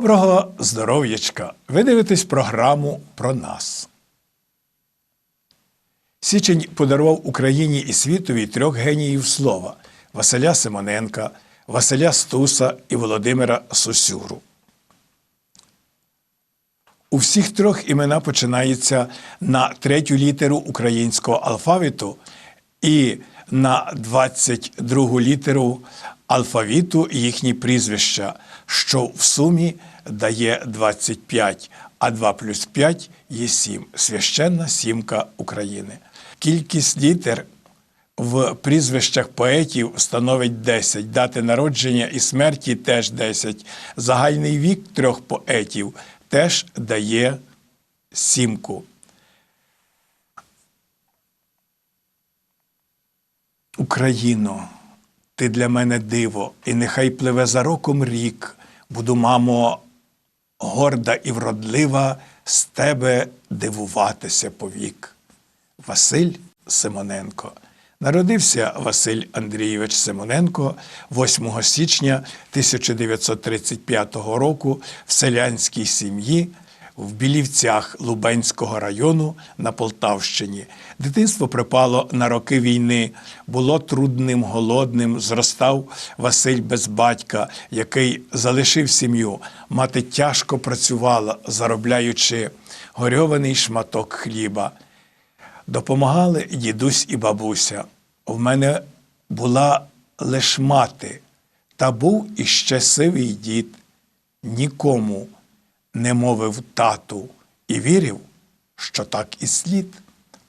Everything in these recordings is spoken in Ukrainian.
Доброго здоров'ячка! Ви дивитесь програму про нас. Січень подарував Україні і світові трьох геніїв слова Василя Симоненка, Василя Стуса і Володимира Сосюру. У всіх трьох імена починаються на третю літеру українського алфавіту і на 22 літеру алфавіту їхні прізвища, що в сумі дає 25, а 2 плюс 5 є 7. Священна сімка України. Кількість літер в прізвищах поетів становить 10, дати народження і смерті теж 10. Загальний вік трьох поетів теж дає сімку. Україно, ти для мене диво, і нехай пливе за роком рік. Буду, мамо, горда і вродлива, з тебе дивуватися повік. Василь Симоненко. Народився Василь Андрійович Симоненко 8 січня 1935 року в селянській сім'ї в Білівцях Лубенського району на Полтавщині. Дитинство припало на роки війни, було трудним, голодним. Зростав Василь без батька, який залишив сім'ю. Мати тяжко працювала, заробляючи горьований шматок хліба. Допомагали дідусь і бабуся. В мене була лиш мати, та був іще сивий дід. Нікому не мовив тату і вірив, що так і слід.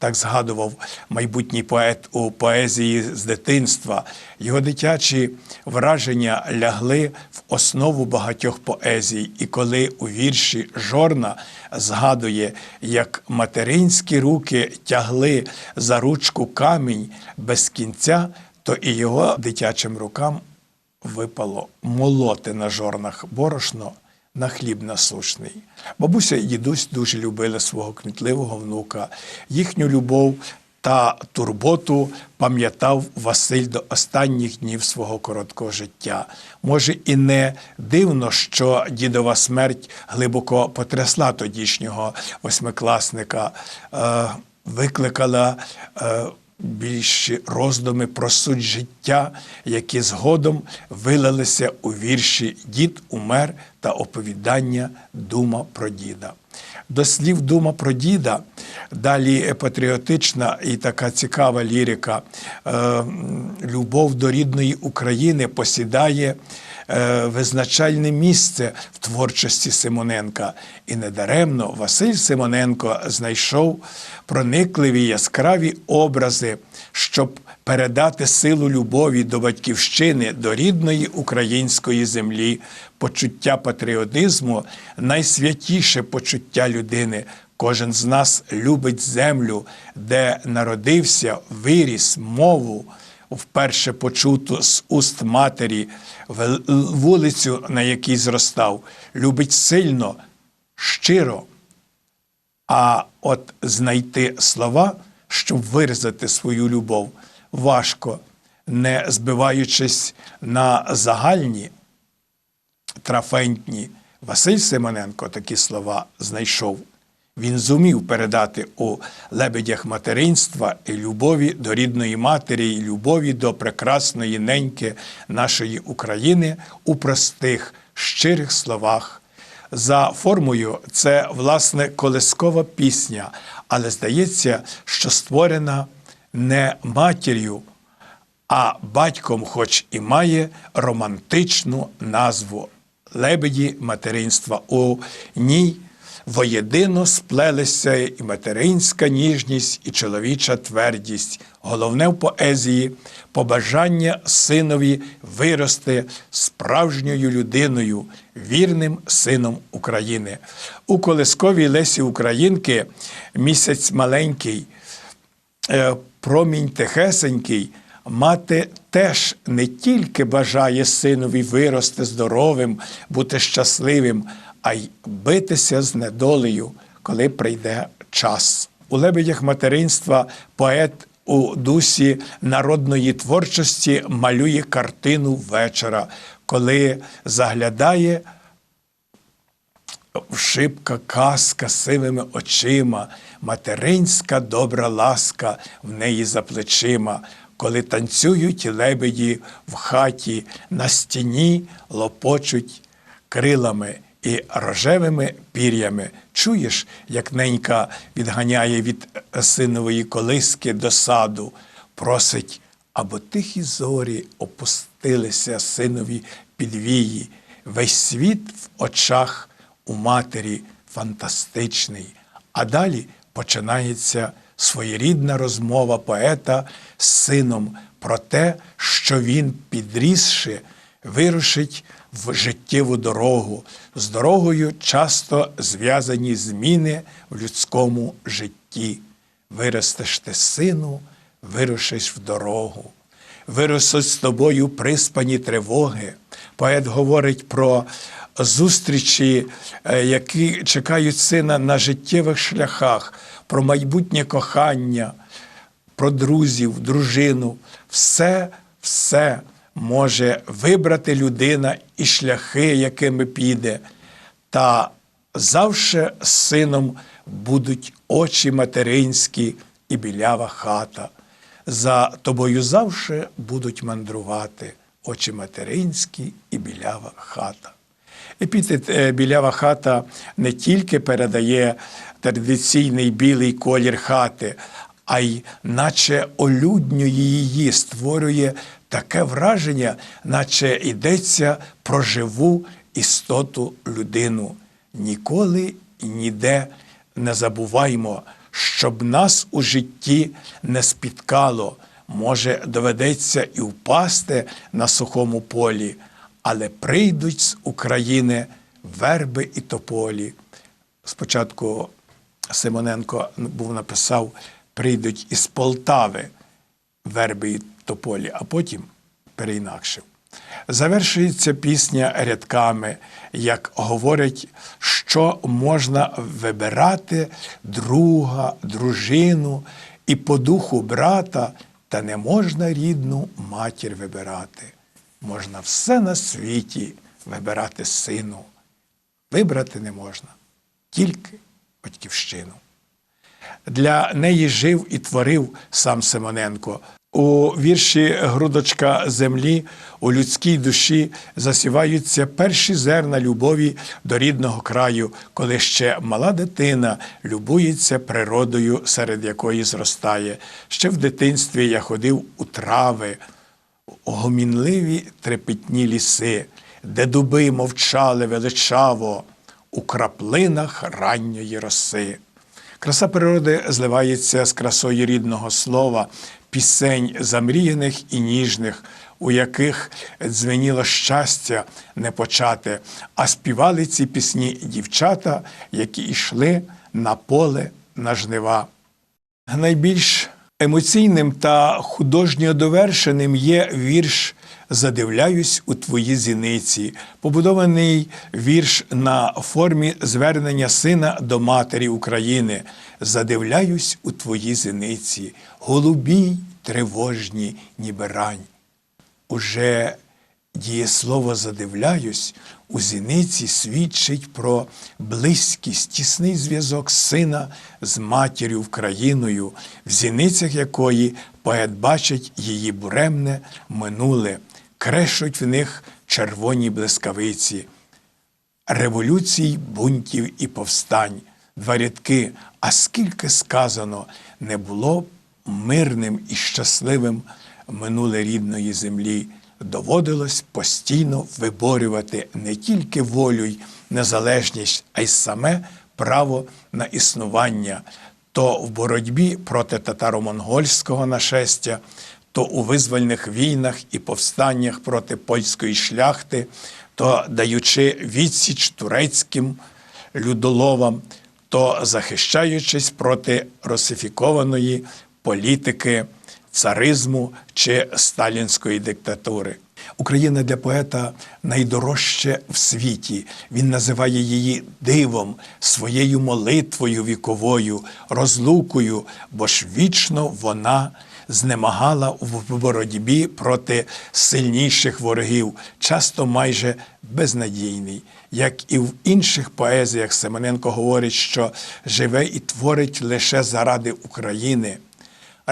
Так згадував майбутній поет у поезії з дитинства. Його дитячі враження лягли в основу багатьох поезій, і коли у вірші Жорна згадує, як материнські руки тягли за ручку камінь без кінця, то і його дитячим рукам випало молоти на жорнах борошно на хліб насушний. Бабуся і дідусь дуже любили свого кмітливого внука. Їхню любов та турботу пам'ятав Василь до останніх днів свого короткого життя. Може, і не дивно, що дідова смерть глибоко потрясла тодішнього восьмикласника, е, викликала. Більші роздуми про суть життя, які згодом вилилися у вірші Дід умер та оповідання Дума про діда. До слів Дума про діда, далі патріотична і така цікава лірика, е, любов до рідної України посідає. Е, Визначальне місце в творчості Симоненка, і недаремно Василь Симоненко знайшов проникливі яскраві образи, щоб передати силу любові до батьківщини, до рідної української землі, почуття патріотизму, найсвятіше почуття людини. Кожен з нас любить землю, де народився, виріс, мову. Вперше почуту з уст матері, вулицю, на якій зростав, любить сильно, щиро, а от знайти слова, щоб виразити свою любов, важко, не збиваючись на загальні, трафентні. Василь Симоненко такі слова знайшов. Він зумів передати у лебедях материнства і любові до рідної матері, і любові до прекрасної неньки нашої України у простих, щирих словах. За формою це власне колискова пісня, але здається, що створена не матір'ю, а батьком, хоч і має романтичну назву лебеді материнства. У ній воєдино сплелися і материнська ніжність, і чоловіча твердість. Головне в поезії побажання синові вирости справжньою людиною, вірним сином України. У колисковій Лесі Українки місяць маленький. Е, промінь тихесенький, мати теж не тільки бажає синові вирости здоровим, бути щасливим, а й битися з недолею, коли прийде час. У лебедях материнства поет у дусі народної творчості малює картину вечора, коли заглядає Вшипка казка сивими очима, материнська добра ласка в неї за плечима, коли танцюють лебеді в хаті, на стіні лопочуть крилами і рожевими пір'ями. Чуєш, як ненька відганяє від синової колиски до саду, просить, або тихі зорі опустилися синові підвії, весь світ в очах у матері фантастичний. А далі починається своєрідна розмова поета з сином про те, що він, підрісши, вирушить в життєву дорогу. З дорогою часто зв'язані зміни в людському житті. Виростеш ти, сину, вирушиш в дорогу. Виростуть з тобою приспані тривоги. Поет говорить про зустрічі, е, які чекають сина на життєвих шляхах, про майбутнє кохання, про друзів, дружину. Все, все може вибрати людина і шляхи, якими піде. Та завше сином будуть очі материнські і білява хата. За тобою завше будуть мандрувати очі материнські і білява хата. Епітет е, білява хата не тільки передає традиційний білий колір хати, а й наче олюднює її, створює таке враження, наче йдеться про живу істоту людину. Ніколи ніде не забуваймо, щоб нас у житті не спіткало. Може, доведеться і впасти на сухому полі, але прийдуть з України верби і тополі. Спочатку Симоненко був написав: прийдуть із Полтави верби і тополі, а потім переінакшив. Завершується пісня рядками, як говорять, що можна вибирати друга, дружину і по духу брата, та не можна рідну матір вибирати. Можна все на світі вибирати сину. Вибрати не можна, тільки батьківщину. Для неї жив і творив сам Симоненко. У вірші Грудочка землі у людській душі засіваються перші зерна любові до рідного краю, коли ще мала дитина любується природою, серед якої зростає. Ще в дитинстві я ходив у трави, у гомінливі трепетні ліси, де дуби мовчали величаво у краплинах ранньої роси. Краса природи зливається з красою рідного слова, пісень замріяних і ніжних, у яких дзвеніло щастя не почати, а співали ці пісні дівчата, які йшли на поле на жнива. Найбільш емоційним та художньо довершеним є вірш Задивляюсь у твої зіниці, побудований вірш на формі звернення сина до матері України. Задивляюсь у твої зіниці, голубій, тривожні, ніби рань. Уже дієслово задивляюсь у зіниці свідчить про близькість, тісний зв'язок сина з матір'ю Україною, в зіницях якої поет бачить її буремне минуле, крешуть в них червоні блискавиці, революцій, бунтів і повстань. Два рядки, а скільки сказано, не було мирним і щасливим минуле рідної землі. Доводилось постійно виборювати не тільки волю й незалежність, а й саме право на існування, то в боротьбі проти татаро-монгольського нашестя, то у визвольних війнах і повстаннях проти польської шляхти, то даючи відсіч турецьким людоловам, то захищаючись проти русифікованої політики царизму чи сталінської диктатури. Україна для поета найдорожче в світі. Він називає її дивом, своєю молитвою віковою, розлукою, бо ж вічно вона знемагала в боротьбі проти сильніших ворогів, часто майже безнадійний. Як і в інших поезіях, Семененко говорить, що живе і творить лише заради України.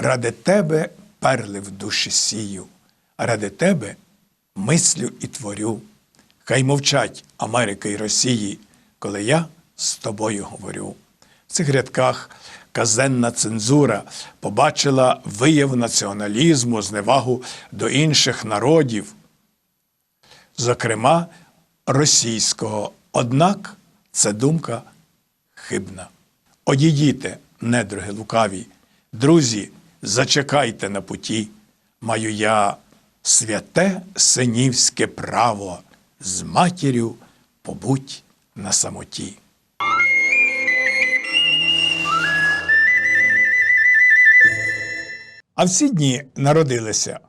Ради тебе перли в душі сію, ради тебе мислю і творю. Хай мовчать Америка і Росії, коли я з тобою говорю. В цих рядках казенна цензура побачила вияв націоналізму, зневагу до інших народів, зокрема російського. Однак це думка хибна. Одійдіте, недруги лукаві, друзі, зачекайте на путі, маю я святе синівське право з матір'ю побудь на самоті. А в ці дні народилися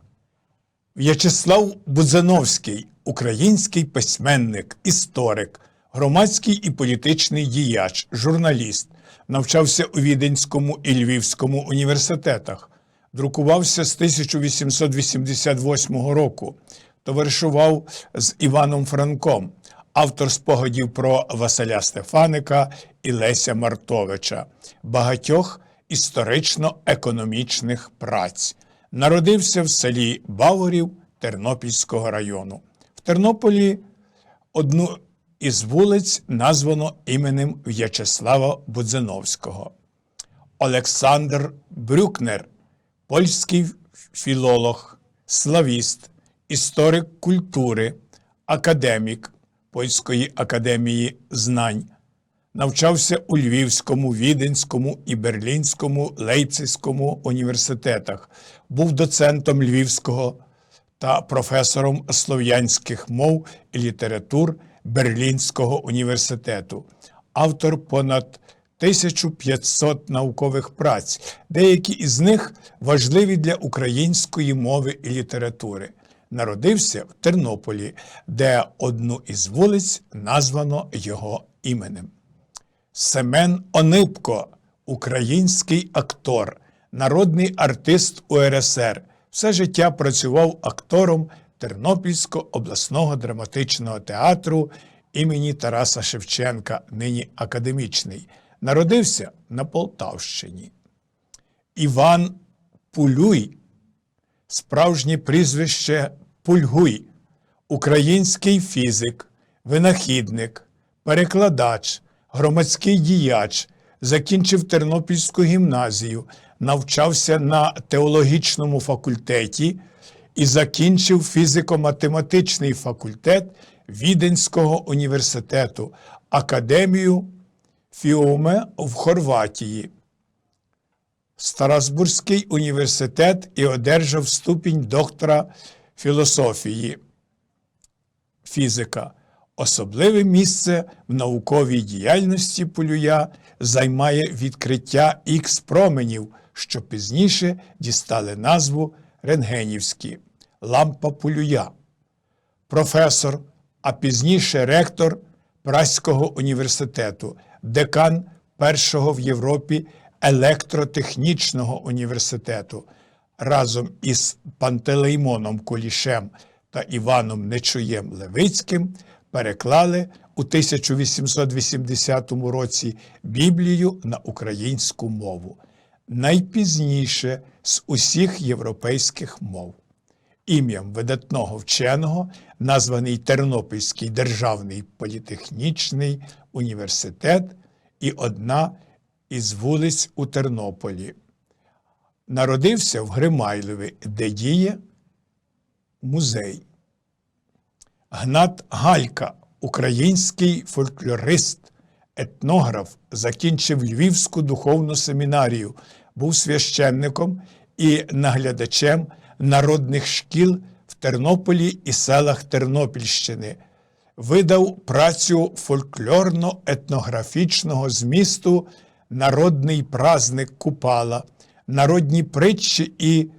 В'ячеслав Будзановський, український письменник, історик, громадський і політичний діяч, журналіст, навчався у Віденському і Львівському університетах, друкувався з 1888 року, товаришував з Іваном Франком, автор спогадів про Василя Стефаника і Леся Мартовича, багатьох історично-економічних праць. Народився в селі Баворів Тернопільського району. В Тернополі одну із вулиць названо іменем В'ячеслава Будзановського. Олександр Брюкнер, польський філолог, славіст, історик культури, академік Польської академії знань. Навчався у Львівському, Віденському і Берлінському Лейпцизькому університетах, був доцентом Львівського та професором слов'янських мов і літератур Берлінського університету, автор понад 1500 наукових праць, деякі із них важливі для української мови і літератури. Народився в Тернополі, де одну із вулиць названо його іменем. Семен Онипко, український актор, народний артист УРСР. Все життя працював актором Тернопільського обласного драматичного театру імені Тараса Шевченка, нині академічний. Народився на Полтавщині. Іван Пулюй, справжнє прізвище Пульгуй, український фізик, винахідник, перекладач, громадський діяч, закінчив Тернопільську гімназію, навчався на теологічному факультеті і закінчив фізико-математичний факультет Віденського університету, академію Фіуме в Хорватії. Страсбурзький університет і одержав ступінь доктора філософії, фізика. Особливе місце в науковій діяльності Полюя займає відкриття ікс променів, що пізніше дістали назву Рентгенівські. Лампа Полюя. Професор, а пізніше ректор Праського університету, декан першого в Європі електротехнічного університету. Разом із Пантелеймоном Кулішем та Іваном Нечуєм Левицьким переклали у 1880 році Біблію на українську мову, найпізніше з усіх європейських мов. Ім'ям видатного вченого названий Тернопільський державний політехнічний університет і одна із вулиць у Тернополі. Народився в Гримайлові, де діє музей. Гнат Галька, український фольклорист, етнограф, закінчив Львівську духовну семінарію, був священником і наглядачем народних шкіл в Тернополі і селах Тернопільщини. Видав працю фольклорно-етнографічного змісту Народний праздник Купала, народні притчі і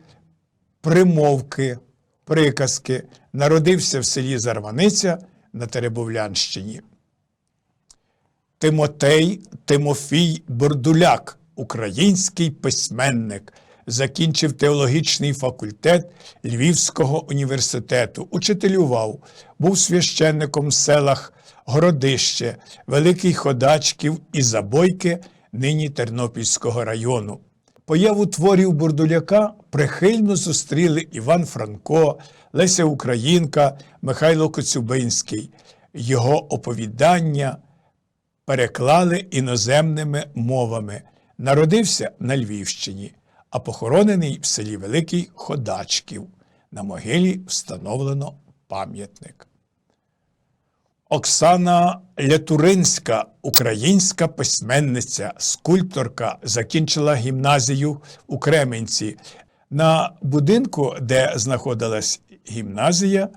примовки, приказки, Народився в селі Зарваниця на Теребовлянщині. Тимотей Тимофій Бордуляк, український письменник, закінчив теологічний факультет Львівського університету, учителював, був священником в селах Городище, Великий Ходачків і Забойки, нині Тернопільського району. Появу творів Бурдуляка прихильно зустріли Іван Франко, Леся Українка, Михайло Коцюбинський. Його оповідання переклали іноземними мовами. Народився на Львівщині, а похоронений в селі Великий Ходачків. На могилі встановлено пам'ятник. Оксана Лятуринська, українська письменниця, скульпторка, закінчила гімназію у Кременці. На будинку, де знаходилась гімназія,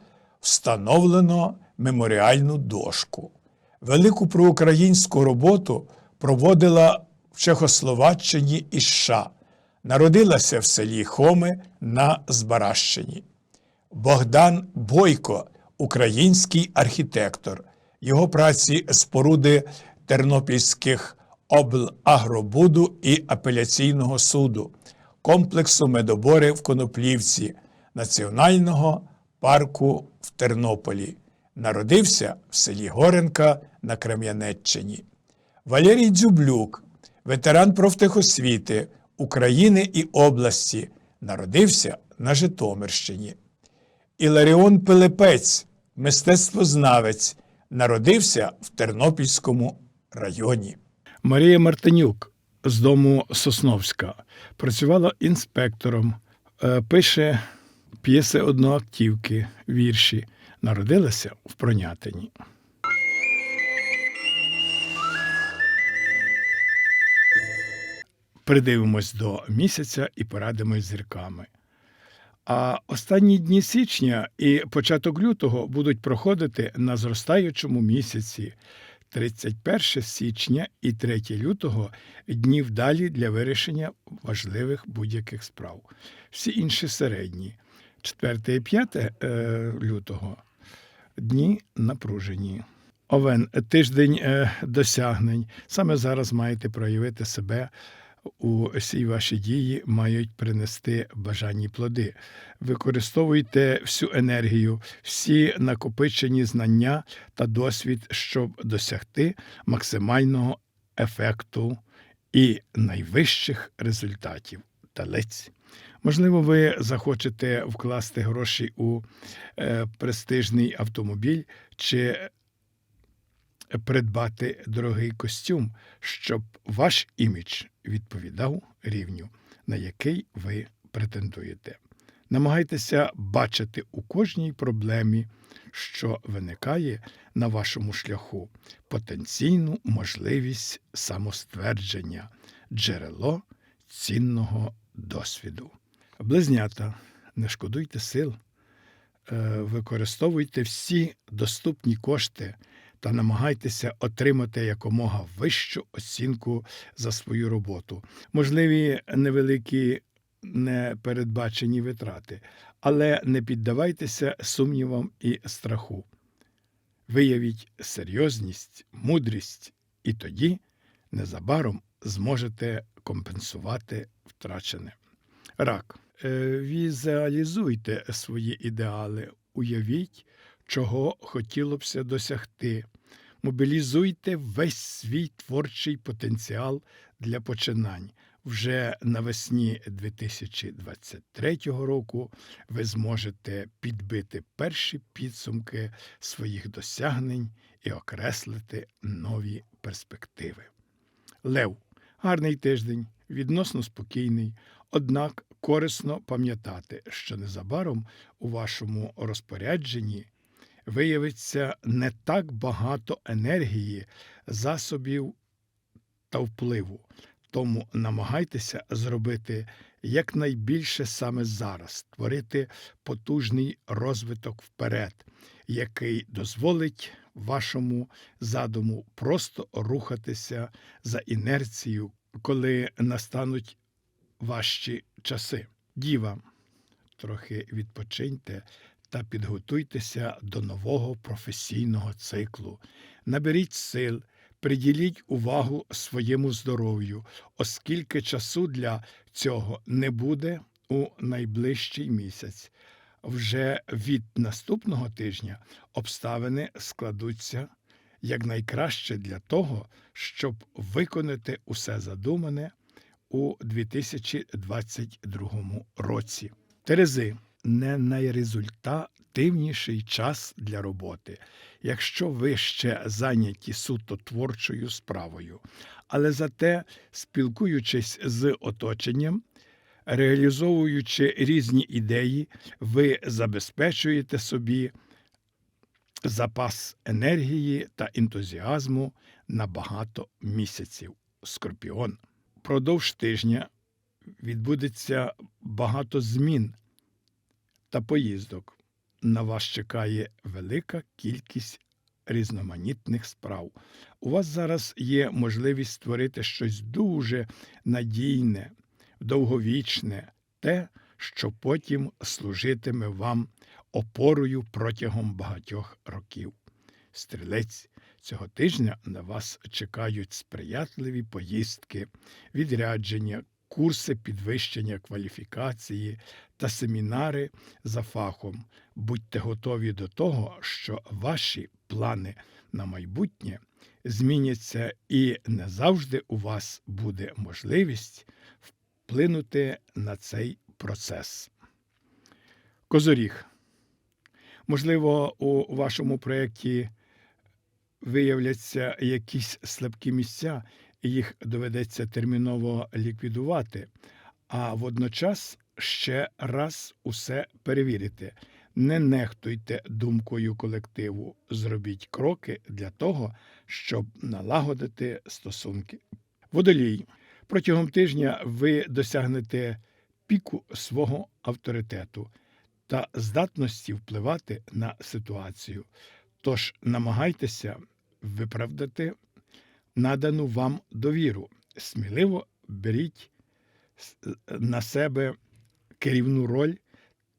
встановлено меморіальну дошку. Велику проукраїнську роботу проводила в Чехословаччині і США. Народилася в селі Хоми на Збаращині. Богдан Бойко, український архітектор. Його праці споруди тернопільських облагробуду і апеляційного суду, комплексу медобори в Коноплівці, Національного парку в Тернополі. Народився в селі Горенка на Крем'янеччині. Валерій Дзюблюк, ветеран профтехосвіти України і області, народився на Житомирщині. Іларіон Пилипець, мистецтвознавець, народився в Тернопільському районі. Марія Мартинюк з дому Сосновська працювала інспектором, е, пише п'єси одноактівки, вірші. Народилася в Пронятині. Придивимось до місяця і порадимось зірками. А останні дні січня і початок лютого будуть проходити на зростаючому місяці 31 січня і 3 лютого дні вдалі для вирішення важливих будь-яких справ. Всі інші середні. 4 і 5 е, лютого дні напружені. Овен тиждень е, досягнень. Саме зараз маєте проявити себе. Усі ваші дії мають принести бажані плоди. Використовуйте всю енергію, всі накопичені знання та досвід, щоб досягти максимального ефекту і найвищих результатів. Талець. Можливо, ви захочете вкласти гроші у е, престижний автомобіль чи придбати дорогий костюм, щоб ваш імідж відповідав рівню, на який ви претендуєте. Намагайтеся бачити у кожній проблемі, що виникає на вашому шляху, потенційну можливість самоствердження, джерело цінного досвіду. Близнята, не шкодуйте сил, е, використовуйте всі доступні кошти та намагайтеся отримати якомога вищу оцінку за свою роботу. Можливі невеликі непередбачені витрати, але не піддавайтеся сумнівам і страху. Виявіть серйозність, мудрість, і тоді незабаром зможете компенсувати втрачене. Рак. Е, Візуалізуйте свої ідеали, уявіть, чого хотілося досягти. Мобілізуйте весь свій творчий потенціал для починань. Вже навесні 2023 року ви зможете підбити перші підсумки своїх досягнень і окреслити нові перспективи. Лев гарний тиждень, відносно спокійний, однак корисно пам'ятати, що незабаром у вашому розпорядженні виявиться не так багато енергії, засобів та впливу. Тому намагайтеся зробити якнайбільше саме зараз, створити потужний розвиток вперед, який дозволить вашому задуму просто рухатися за інерцією, коли настануть важчі часи. Діва, трохи відпочиньте та підготуйтеся до нового професійного циклу. Наберіть сил, приділіть увагу своєму здоров'ю, оскільки часу для цього не буде у найближчий місяць. Вже від наступного тижня обставини складуться якнайкраще для того, щоб виконати усе задумане у 2022 році. Терези не найрезультативніший час для роботи, якщо ви ще зайняті суто творчою справою, але зате спілкуючись з оточенням, реалізовуючи різні ідеї, ви забезпечуєте собі запас енергії та ентузіазму на багато місяців. Скорпіон. Продовж тижня відбудеться багато змін та поїздок. На вас чекає велика кількість різноманітних справ. У вас зараз є можливість створити щось дуже надійне, довговічне, те, що потім служитиме вам опорою протягом багатьох років. Стрілець цього тижня на вас чекають сприятливі поїздки, відрядження, курси підвищення кваліфікації та семінари за фахом. Будьте готові до того, що ваші плани на майбутнє зміняться, і не завжди у вас буде можливість вплинути на цей процес. Козоріг. Можливо, у вашому проєкті виявляться якісь слабкі місця, і їх доведеться терміново ліквідувати, а водночас ще раз усе перевірити. Не нехтуйте думкою колективу, зробіть кроки для того, щоб налагодити стосунки. Водолій. Протягом тижня ви досягнете піку свого авторитету та здатності впливати на ситуацію. Тож намагайтеся виправдати надану вам довіру. Сміливо беріть на себе керівну роль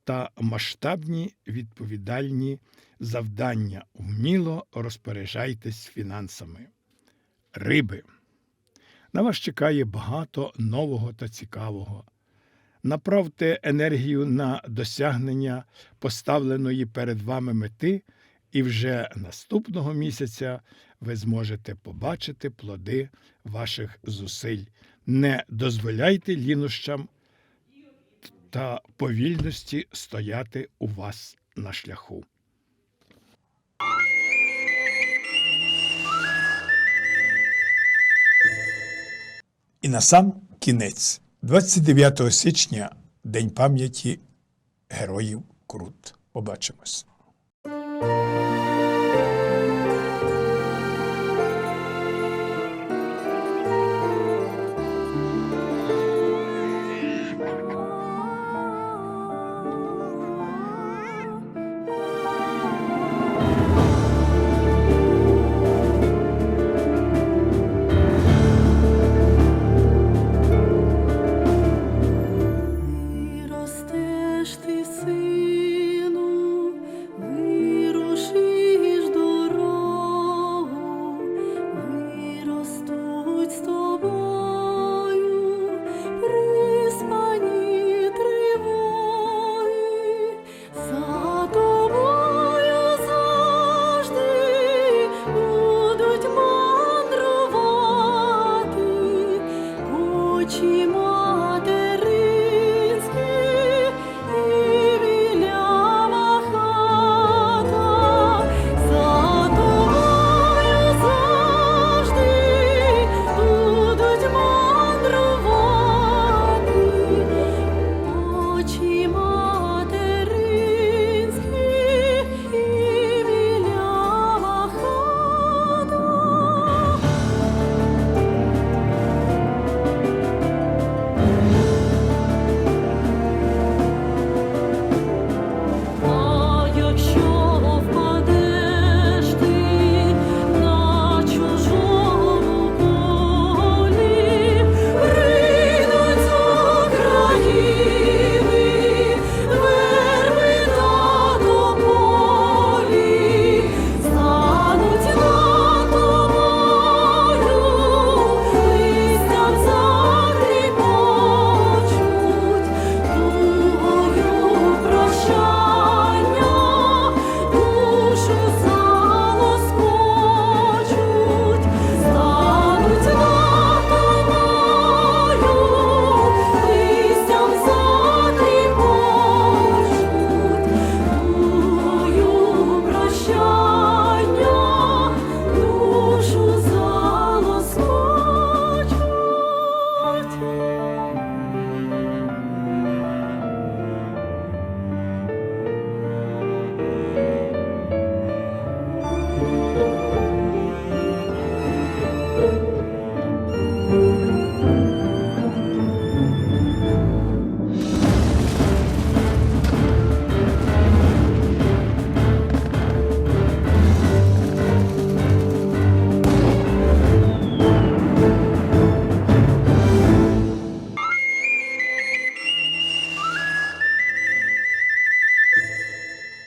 та масштабні відповідальні завдання. Вміло розпоряджайтесь фінансами. Риби. На вас чекає багато нового та цікавого. Направте енергію на досягнення поставленої перед вами мети, і вже наступного місяця ви зможете побачити плоди ваших зусиль. Не дозволяйте лінощам та повільності стояти у вас на шляху. І на сам кінець, 29 січня, День пам'яті героїв Крут. Побачимось. Música